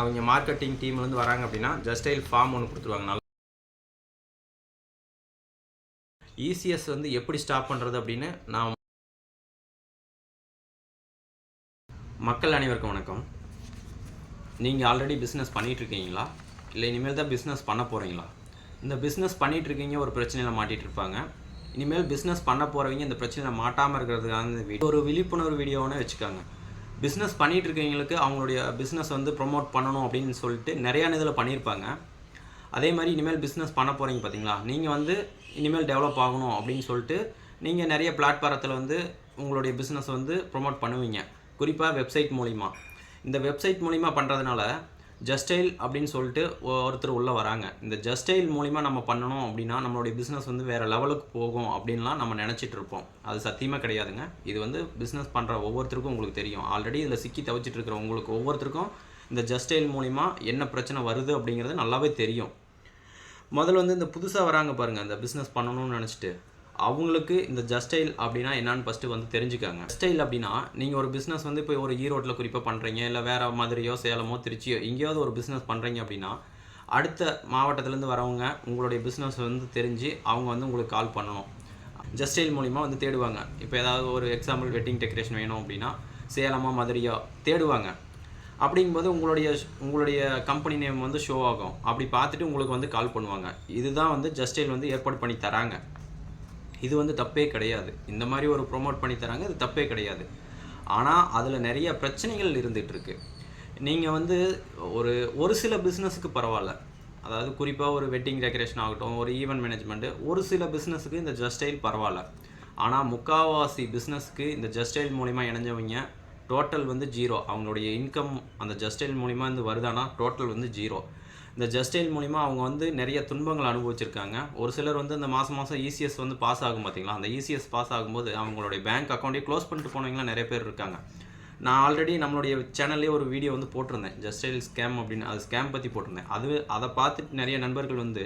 அவங்க மார்க்கெட்டிங் டீம்லேருந்து வராங்க அப்படின்னா ஜஸ்டைல் ஃபார்ம் ஒன்று கொடுத்துருவாங்க. நல்லா இசிஎஸ் வந்து எப்படி ஸ்டாப் பண்ணுறது அப்படின்னு நான் மக்கள் அனைவருக்கும் வணக்கம். நீங்கள் ஆல்ரெடி பிஸ்னஸ் இருக்கீங்களா? இல்லை இனிமேல் தான் பிஸ்னஸ் பண்ண போகிறீங்களா இந்த பிஸ்னஸ் இருக்கீங்க ஒரு பிரச்சனையில் மாட்டிகிட்டு இருப்பாங்க. இனிமேல் பிஸ்னஸ் பண்ண போகிறவங்க இந்த பிரச்சனையில் மாட்டாமல் இருக்கிறதுக்காக வீடியோ ஒரு விழிப்புணர்வு வீடியோன்னு வச்சுக்காங்க. பிஸ்னஸ் பண்ணிட்டு இருக்கவங்களுக்கு அவங்களுடைய பிஸ்னஸ் வந்து ப்ரொமோட் பண்ணணும் அப்படின்னு சொல்லிட்டு நிறையா இதில் பண்ணியிருப்பாங்க. அதே மாதிரி இனிமேல் பிஸ்னஸ் பண்ண போகிறீங்க பார்த்தீங்களா நீங்கள் வந்து இனிமேல் டெவலப் ஆகணும் அப்படின்னு சொல்லிட்டு நீங்கள் நிறைய பிளாட்ஃபாரத்தில் வந்து உங்களுடைய பிஸ்னஸ் வந்து ப்ரொமோட் பண்ணுவீங்க. குறிப்பாக வெப்சைட் மூலிமா இந்த வெப்சைட் மூலிமா பண்ணுறதுனால ஜஸ்டைல் அப்படின்னு சொல்லிட்டு ஒருத்தர் உள்ளே வராங்க. இந்த ஜஸ்டைல் மூலிமா நம்ம பண்ணணும் அப்படின்னா நம்மளுடைய பிஸ்னஸ் வந்து வேறு லெவலுக்கு போகும் அப்படின்லாம் நம்ம நினச்சிட்டு இருப்போம். அது சத்தியமாக கிடையாதுங்க. இது வந்து பிஸ்னஸ் பண்ணுற ஒவ்வொருத்தருக்கும் உங்களுக்கு தெரியும். ஆல்ரெடி இதில் சிக்கி தவிச்சிட்டு இருக்கிற உங்களுக்கு ஒவ்வொருத்தருக்கும் இந்த ஜஸ்டைல் மூலிமா என்ன பிரச்சனை வருது அப்படிங்கிறது நல்லாவே தெரியும். முதல்ல வந்து இந்த புதுசாக வராங்க பாருங்கள் இந்த பிஸ்னஸ் பண்ணணும்னு நினச்சிட்டு. அவங்களுக்கு இந்த ஜஸ்டைல் அப்படின்னா என்னன்னு ஃபஸ்ட்டு வந்து தெரிஞ்சுக்காங்க. ஜஸ்டைல் அப்படின்னா நீங்கள் ஒரு பிஸ்னஸ் வந்து இப்போ ஒரு ஈரோட்டில் குறிப்பாக பண்ணுறீங்க இல்லை வேறு மாதிரியோ சேலமோ திருச்சியோ எங்கேயாவது ஒரு பிஸ்னஸ் பண்ணுறீங்க அப்படின்னா அடுத்த மாவட்டத்துலேருந்து வரவங்க உங்களுடைய பிஸ்னஸ் வந்து தெரிஞ்சு அவங்க வந்து உங்களுக்கு கால் பண்ணணும். ஜஸ்டைல் மூலிமா வந்து தேடுவாங்க. இப்போ ஏதாவது ஒரு எக்ஸாம்பிள் வெட்டிங் டெக்கரேஷன் வேணும் அப்படின்னா சேலமா மதுரையோ தேடுவாங்க. அப்படிங்கும்போது உங்களுடைய உங்களுடைய கம்பெனி நேம் வந்து ஷோ ஆகும். அப்படி பார்த்துட்டு உங்களுக்கு வந்து கால் பண்ணுவாங்க. இதுதான் வந்து ஜஸ்டைல் வந்து ஏற்பாடு பண்ணி தராங்க. இது வந்து தப்பே கிடையாது. இந்த மாதிரி ஒரு ப்ரொமோட் பண்ணி தராங்க இது தப்பே கிடையாது. ஆனால் அதில் நிறைய பிரச்சனைகள் இருந்துகிட்ருக்கு நீங்கள் வந்து ஒரு ஒரு சில பிஸ்னஸுக்கு பரவாயில்ல. அதாவது குறிப்பாக ஒரு வெட்டிங் டெக்கரேஷன் ஆகட்டும் ஒரு ஈவெண்ட் மேனேஜ்மெண்ட்டு ஒரு சில பிஸ்னஸுக்கு இந்த ஜஸ்டைல் பரவாயில்ல. ஆனால் முக்காவாசி பிஸ்னஸ்க்கு இந்த ஜஸ்டைல் மூலிமா இணைஞ்சவங்க டோட்டல் வந்து ஜீரோ அவங்களுடைய இன்கம் அந்த ஜஸ்டைல் மூலிமா வந்து வருதானா டோட்டல் வந்து ஜீரோ இந்த ஜஸ்டைல் மூலிமா அவங்க வந்து நிறைய துன்பங்கள் அனுபவிச்சிருக்காங்க. ஒரு சிலர் வந்து இந்த மாதம் மாதம் இசிஎஸ் வந்து பாஸ் ஆகும் பார்த்தீங்களா அந்த இசிஎஸ் பாஸ் ஆகும்போது அவங்களுடைய பேங்க் அக்கௌண்ட்டே க்ளோஸ் பண்ணிட்டு போனவங்களாம் நிறைய பேர் இருக்காங்க. நான் ஆல்ரெடி நம்மளுடைய சேனல்லே ஒரு வீடியோ வந்து போட்டிருந்தேன். ஜஸ்டைல் ஸ்கேம் அப்படின்னு அது ஸ்கேம் பற்றி போட்டிருந்தேன். அது அதை பார்த்துட்டு நிறைய நண்பர்கள் வந்து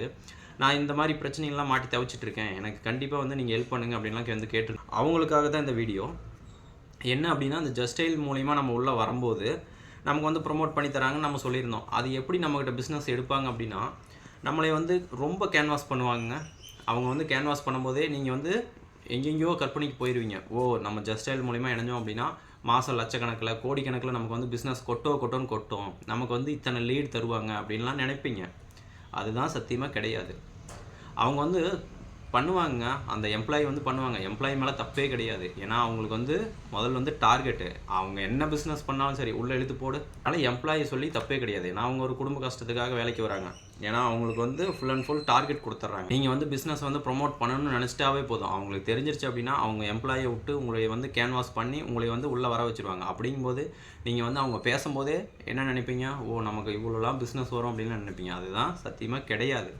நான் இந்த மாதிரி பிரச்சனைகள்லாம் மாட்டி தவிச்சிட்டு இருக்கேன் எனக்கு கண்டிப்பாக வந்து நீங்கள் ஹெல்ப் பண்ணுங்க அப்படின்லாம் வந்து கேட்டு அவங்களுக்காக தான் இந்த வீடியோ என்ன அப்படின்னா அந்த ஜஸ்டைல் மூலிமா நம்ம உள்ளே வரும்போது நமக்கு வந்து ப்ரொமோட் பண்ணி தராங்கன்னு நம்ம சொல்லியிருந்தோம். அது எப்படி நம்மக்கிட்ட பிஸ்னஸ் எடுப்பாங்க அப்படின்னா நம்மளை வந்து ரொம்ப கேன்வாஸ் பண்ணுவாங்க அவங்க வந்து கேன்வாஸ் பண்ணும்போதே நீங்கள் வந்து எங்கெங்கேயோ கற்பனைக்கு போயிடுவீங்க ஓ நம்ம ஜஸ்டைல் மூலிமா இணைஞ்சோம் அப்படின்னா மாதம் லட்சக்கணக்கில் கோடிக்கணக்கில் நமக்கு வந்து பிஸ்னஸ் கொட்டோ கொட்டோன்னு கொட்டும். நமக்கு வந்து இத்தனை லீட் தருவாங்க அப்படின்லாம் நினைப்பீங்க. அதுதான் சத்தியமாக கிடையாது. அவங்க வந்து பண்ணுவாங்க அந்த எம்ப்ளாயி வந்து பண்ணுவாங்க. எம்ப்ளாயி மேலே தப்பே கிடையாது. ஏன்னா அவங்களுக்கு வந்து முதல்ல வந்து டார்கெட்டு அவங்க என்ன பிஸ்னஸ் பண்ணாலும் சரி உள்ளே இழுத்து போடு. அதனால் எம்ப்ளாயி சொல்லி தப்பே கிடையாது. ஏன்னா அவங்க ஒரு குடும்ப கஷ்டத்துக்காக வேலைக்கு வராங்க. ஏன்னா அவங்களுக்கு வந்து ஃபுல் அண்ட் ஃபுல் டார்கெட் கொடுத்துட்றாங்க நீங்கள் வந்து பிஸ்னஸ் வந்து ப்ரொமோட் பண்ணணும்னு நினச்சிட்டாவே போதும். அவங்களுக்கு தெரிஞ்சிருச்சு அப்படின்னா அவங்க எம்ப்ளாயை விட்டு உங்களை வந்து கேன்வாஸ் பண்ணி உங்களை வந்து உள்ளே வர வச்சுருவாங்க. அப்படிங்கும்போது நீங்கள் வந்து அவங்க பேசும்போதே என்ன நினைப்பீங்க? ஓ நமக்கு இவ்வளோலாம் பிஸ்னஸ் வரும் அப்படின்னு நினைப்பீங்க. அதுதான் சத்தியமாக கிடையாது.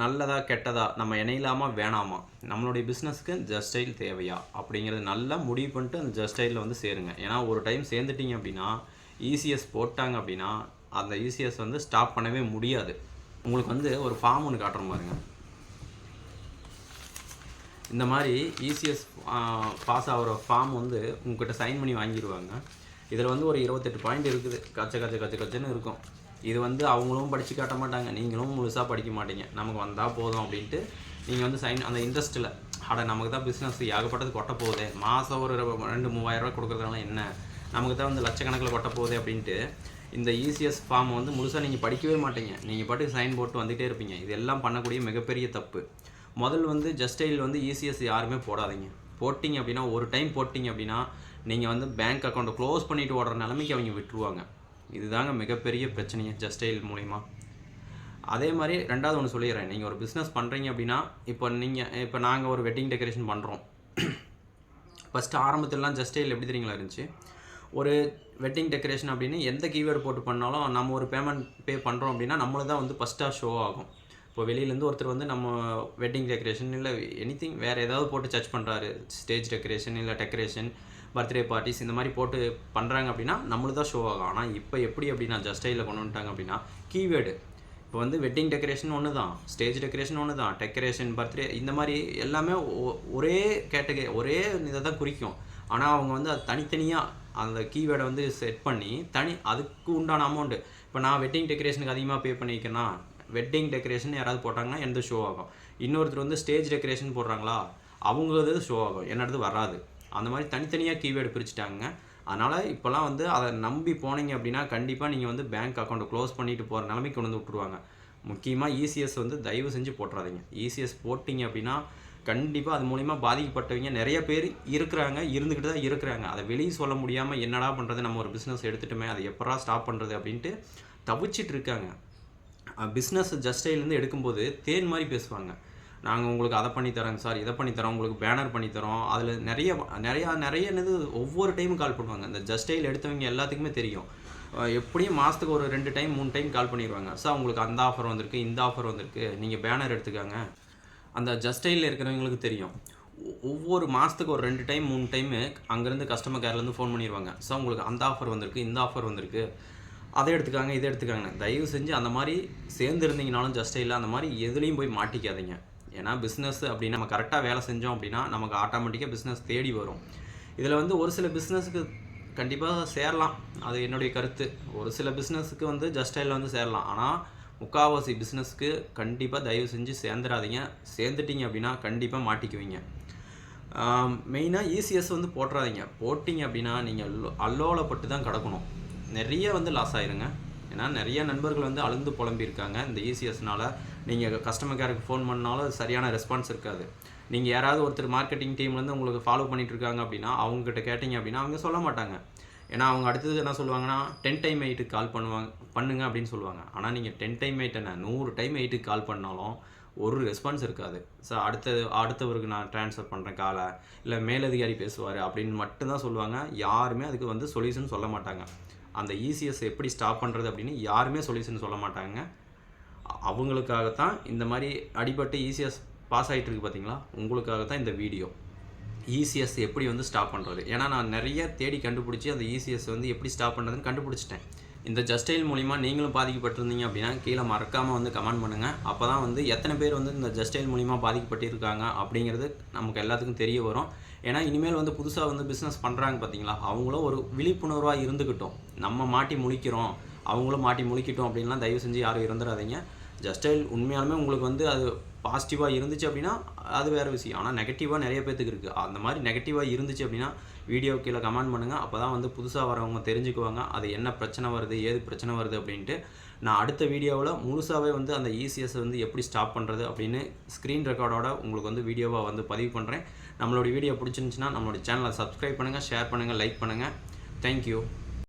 நல்லதா கெட்டதா நம்ம இணையலாமா வேணாமா? நம்மளுடைய பிஸ்னஸ்க்கு ஜஸ்டைல் தேவையா? அப்படிங்கிறது நல்லா முடிவு பண்ணிட்டு அந்த ஜஸ்டைலில் வந்து சேருங்க. ஏன்னா ஒரு டைம் சேர்ந்துட்டீங்க அப்படின்னா இசிஎஸ் போட்டாங்க அப்படின்னா அந்த இசிஎஸ் வந்து ஸ்டாப் பண்ணவே முடியாது. உங்களுக்கு வந்து ஒரு ஃபார்ம் ஒன்று காட்டுற பாருங்க இந்த மாதிரி இசிஎஸ் பாஸ் ஆகிற ஃபார்ம் வந்து உங்ககிட்ட சைன் பண்ணி வாங்கிடுவாங்க. இதில் வந்து ஒரு இருபத்தெட்டு பாயிண்ட் இருக்குது. கச்ச கச்ச கச்ச கச்சன்னு இருக்கும். இது வந்து அவங்களும் படித்து காட்ட மாட்டாங்க. நீங்களும் முழுசாக படிக்க மாட்டீங்க. நமக்கு வந்தால் போதும் அப்படின்ட்டு நீங்கள் வந்து சைன் அந்த இன்ட்ரெஸ்ட்டில் அட நமக்கு தான் பிஸ்னஸ் ஏகப்பட்டது கொட்ட போகுது. மாதம் ஒரு ரெண்டு மூவாயிரரூவா கொடுக்குறதுனால என்ன? நமக்கு தான் வந்து லட்சக்கணக்கில் கொட்ட போகுது அப்படின்ட்டு இந்த இசிஎஸ் ஃபார்ம் வந்து முழுசாக நீங்கள் படிக்கவே மாட்டீங்க. நீங்கள் பாட்டுக்கு சைன் போட்டு வந்துகிட்டே இருப்பீங்க. இதெல்லாம் பண்ணக்கூடிய மிகப்பெரிய தப்பு. முதல் வந்து ஜஸ்டைல் வந்து இசிஎஸ் யாருமே போடாதீங்க. போட்டிங்க அப்படின்னா ஒரு டைம் போட்டிங்க அப்படின்னா நீங்கள் வந்து பேங்க் அக்கௌண்ட்டை க்ளோஸ் பண்ணிவிட்டு ஓடுற நிலைமைக்கு அவங்க விட்டுருவாங்க. இதுதாங்க மிகப்பெரிய பிரச்சனையே ஜஸ்டைல் மூலிமா அதே மாதிரி ரெண்டாவது ஒன்று சொல்லிடுறேன். நீங்கள் ஒரு பிஸ்னஸ் பண்ணுறீங்க அப்படின்னா இப்போ நீங்கள் இப்போ நாங்கள் ஒரு வெட்டிங் டெக்கரேஷன் பண்ணுறோம் ஃபஸ்ட்டு ஆரம்பத்திலலாம் ஜஸ்டைல் எப்படி தெரியுங்களா இருந்துச்சு? ஒரு வெட்டிங் டெக்கரேஷன் அப்படின்னு எந்த கீவேர்டு போட்டு பண்ணாலும் நம்ம ஒரு பேமெண்ட் பே பண்ணுறோம் அப்படின்னா நம்மளை தான் வந்து ஃபஸ்ட்டாக ஷோ ஆகும். இப்போ வெளியிலேருந்து ஒருத்தர் வந்து நம்ம வெட்டிங் டெக்கரேஷன் இல்லை எனி திங் வேறு ஏதாவது போட்டு சர்ச் பண்ணுறாரு ஸ்டேஜ் டெக்கரேஷன் இல்லை டெக்கரேஷன் பர்த்டே பார்ட்டிஸ் இந்த மாதிரி போட்டு பண்ணுறாங்க அப்படின்னா நம்மளுக்கு தான் ஷோ ஆகும். ஆனால் இப்போ எப்படி அப்படின்னா ஜஸ்டைலில் கொண்டு வந்துட்டாங்க அப்படின்னா கீவேர்டு இப்போ வந்து வெட்டிங் டெக்கரேஷன் ஒன்று தான் ஸ்டேஜ் டெக்கரேஷன் ஒன்று தான் டெக்கரேஷன் பர்த்டே இந்த மாதிரி எல்லாமே ஒரே கேட்டகரி ஒரே இதை தான் குறிக்கும். ஆனால் அவங்க வந்து அது தனித்தனியாக அந்த கீவேர்டை வந்து செட் பண்ணி தனி அதுக்கு உண்டான அமௌண்ட்டு இப்போ நான் வெட்டிங் டெக்கரேஷனுக்கு அதிகமாக பே பண்ணிக்கேன்னா வெட்டிங் டெக்கரேஷன் யாராவது போட்டாங்கன்னா எந்த ஷோ ஆகும். இன்னொருத்தர் வந்து ஸ்டேஜ் டெக்கரேஷன் போடுறாங்களா அவங்களது ஷோ ஆகும். என்னது வராது. அந்த மாதிரி தனித்தனியாக கீவேர்டு பிரிச்சுட்டாங்க. அதனால் இப்போல்லாம் வந்து அதை நம்பி போனீங்க அப்படின்னா கண்டிப்பாக நீங்கள் வந்து பேங்க் அக்கௌண்ட்டை க்ளோஸ் பண்ணிட்டு போகிற நிலைமைக்கு கொண்டு வந்து விட்ருவாங்க முக்கியமாக இசிஎஸ் வந்து தயவு செஞ்சு போட்டுறாதீங்க. இசிஎஸ் போட்டிங்க அப்படின்னா கண்டிப்பாக அது மூலிமா பாதிக்கப்பட்டவங்க நிறைய பேர் இருக்கிறாங்க இருந்துக்கிட்டு தான் இருக்கிறாங்க. அதை வெளியே சொல்ல முடியாமல் என்னடா பண்ணுறது நம்ம ஒரு பிஸ்னஸ் எடுத்துட்டோமே அதை எப்படா ஸ்டாப் பண்ணுறது அப்படின்ட்டு தவிச்சிட்டு இருக்காங்க. பிஸ்னஸ் ஜஸ்டைலேருந்து எடுக்கும்போது தேன் மாதிரி பேசுவாங்க. நாங்கள் உங்களுக்கு அதை பண்ணித்தரோங்க சார் இதை பண்ணித்தரோம் உங்களுக்கு பேனர் பண்ணித்தரோம் அதில் நிறைய நிறையா நிறைய என்னது ஒவ்வொரு டைமும் கால் பண்ணுவாங்க. இந்த ஜஸ்டைல் எடுத்தவங்க எல்லாத்துக்குமே தெரியும். எப்படியும் மாதத்துக்கு ஒரு ரெண்டு டைம் மூணு டைம் கால் பண்ணிடுவாங்க. சார் உங்களுக்கு அந்த ஆஃபர் வந்திருக்கு இந்த ஆஃபர் வந்திருக்கு. நீங்கள் பேனர் எடுத்துக்காங்க. அந்த ஜஸ்டைலில் இருக்கிறவங்களுக்கு தெரியும். ஒவ்வொரு மாதத்துக்கு ஒரு ரெண்டு டைம் மூணு டைமு அங்கேருந்து கஸ்டமர் கேர்லேருந்து ஃபோன் பண்ணிடுவாங்க. சார் உங்களுக்கு அந்த ஆஃபர் வந்திருக்கு இந்த ஆஃபர் வந்திருக்கு. அதை எடுத்துக்காங்க இதை எடுத்துக்காங்க. தயவு செஞ்சு அந்த மாதிரி சேர்ந்து இருந்தீங்கனாலும் ஜஸ்டைலில் அந்த மாதிரி எதுலேயும் போய் மாட்டிக்காதீங்க. ஏன்னா பிஸ்னஸ் அப்படின்னா நம்ம கரெக்டாக வேலை செஞ்சோம் அப்படின்னா நமக்கு ஆட்டோமேட்டிக்காக பிஸ்னஸ் தேடி வரும். இதில் வந்து ஒரு சில பிஸ்னஸுக்கு கண்டிப்பாக சேரலாம். அது என்னுடைய கருத்து. ஒரு சில பிஸ்னஸுக்கு வந்து ஜஸ்டைலில் வந்து சேரலாம். ஆனால் முக்காவாசி பிஸ்னஸ்க்கு கண்டிப்பாக தயவு செஞ்சு சேர்ந்துடாதீங்க. சேர்ந்துட்டீங்க அப்படின்னா கண்டிப்பாக மாட்டிக்குவீங்க. மெயினாக இசிஎஸ் வந்து போட்டுறாதீங்க. போட்டிங்க அப்படின்னா நீங்கள் அல்லோலப்பட்டு தான் கிடக்கணும். நிறைய வந்து லாஸ் ஆயிருங்க. ஏன்னா நிறைய நண்பர்கள் வந்து அழுந்து புலம்பியிருக்காங்க இந்த இசிஎஸ்னால் நீங்கள் கஸ்டமர் கேருக்கு ஃபோன் பண்ணாலும் அது சரியான ரெஸ்பான்ஸ் இருக்காது. நீங்கள் யாராவது ஒருத்தர் மார்க்கெட்டிங் டீம்லேருந்து உங்களுக்கு ஃபாலோ பண்ணிகிட்டு இருக்காங்க அப்படின்னா அவங்ககிட்ட கேட்டிங்க அப்படின்னா அவங்க சொல்ல மாட்டாங்க. ஏன்னா அவங்க அடுத்தது என்ன சொல்லுவாங்கன்னா டென் டைம் எயிட்டுக்கு கால் பண்ணுவாங்க பண்ணுங்க அப்படின்னு சொல்லுவாங்க. ஆனால் நீங்கள் டென் டைம் எயிட் என்ன நூறு டைம் எயிட்டுக்கு கால் பண்ணாலும் ஒரு ரெஸ்பான்ஸ் இருக்காது. சார் அடுத்த அடுத்தவருக்கு நான் ட்ரான்ஸ்ஃபர் பண்ணுறேன் காலை இல்லை மேலதிகாரி பேசுவார் அப்படின்னு மட்டும்தான் சொல்லுவாங்க. யாருமே அதுக்கு வந்து சொல்யூஷன் சொல்ல மாட்டாங்க. அந்த இசிஎஸ் எப்படி ஸ்டாப் பண்ணுறது அப்படின்னு யாருமே சொல்யூஷன் சொல்ல மாட்டாங்க. அவங்களுக்காகத்தான் இந்த மாதிரி அடிபட்டு ஈஸியாக பாஸ் ஆகிட்டு இருக்கு பார்த்தீங்களா உங்களுக்காகத்தான் இந்த வீடியோ இசிஎஸ் எப்படி வந்து ஸ்டாப் பண்ணுறது ஏன்னா நான் நிறைய தேடி கண்டுபிடிச்சி அந்த இசிஎஸ் வந்து எப்படி ஸ்டாப் பண்ணுறதுன்னு கண்டுபிடிச்சிட்டேன். இந்த ஜஸ்டைல் மூலிமா நீங்களும் பாதிக்கப்பட்டிருந்தீங்க அப்படின்னா கீழே மறக்காமல் வந்து கமெண்ட் பண்ணுங்கள் அப்போ தான் வந்து எத்தனை பேர் வந்து இந்த ஜஸ்டைல் மூலிமா பாதிக்கப்பட்டிருக்காங்க அப்படிங்கிறது நமக்கு எல்லாத்துக்கும் தெரிய வரும். ஏன்னா இனிமேல் வந்து புதுசாக வந்து பிஸ்னஸ் பண்ணுறாங்க பார்த்தீங்களா அவங்களும் ஒரு விழிப்புணர்வாக இருந்துக்கிட்டோம் நம்ம மாட்டி முழிக்கிறோம். அவங்களும் மாட்டி முழிக்கிட்டோம் அப்படின்லாம் தயவு செஞ்சு யாரும் இருந்துடாதீங்க ஜஸ்டைல் உண்மையாலுமே உங்களுக்கு வந்து அது பாசிட்டிவாக இருந்துச்சு அப்படின்னா அது வேறு விஷயம். ஆனால் நெகட்டிவாக நிறைய பேத்துக்கு இருக்குது அந்த மாதிரி நெகட்டிவாக இருந்துச்சு அப்படின்னா வீடியோ கீழே கமெண்ட் பண்ணுங்கள் அப்போ தான் வந்து புதுசாக வரவங்க தெரிஞ்சுக்குவாங்க. அது என்ன பிரச்சனை வருது ஏது பிரச்சனை வருது அப்படின்ட்டு நான் அடுத்த வீடியோவில் முழுசாகவே வந்து அந்த இசிஎஸ் வந்து எப்படி ஸ்டாப் பண்ணுறது அப்படின்னு ஸ்க்ரீன் ரெக்கார்டோட உங்களுக்கு வந்து வீடியோவாக வந்து பதிவு பண்ணுறேன் நம்மளோட வீடியோ பிடிச்சிருந்துச்சின்னா நம்மளோட சேனலை சப்ஸ்கிரைப் பண்ணுங்கள் ஷேர் பண்ணுங்கள் லைக் பண்ணுங்கள் தேங்க்யூ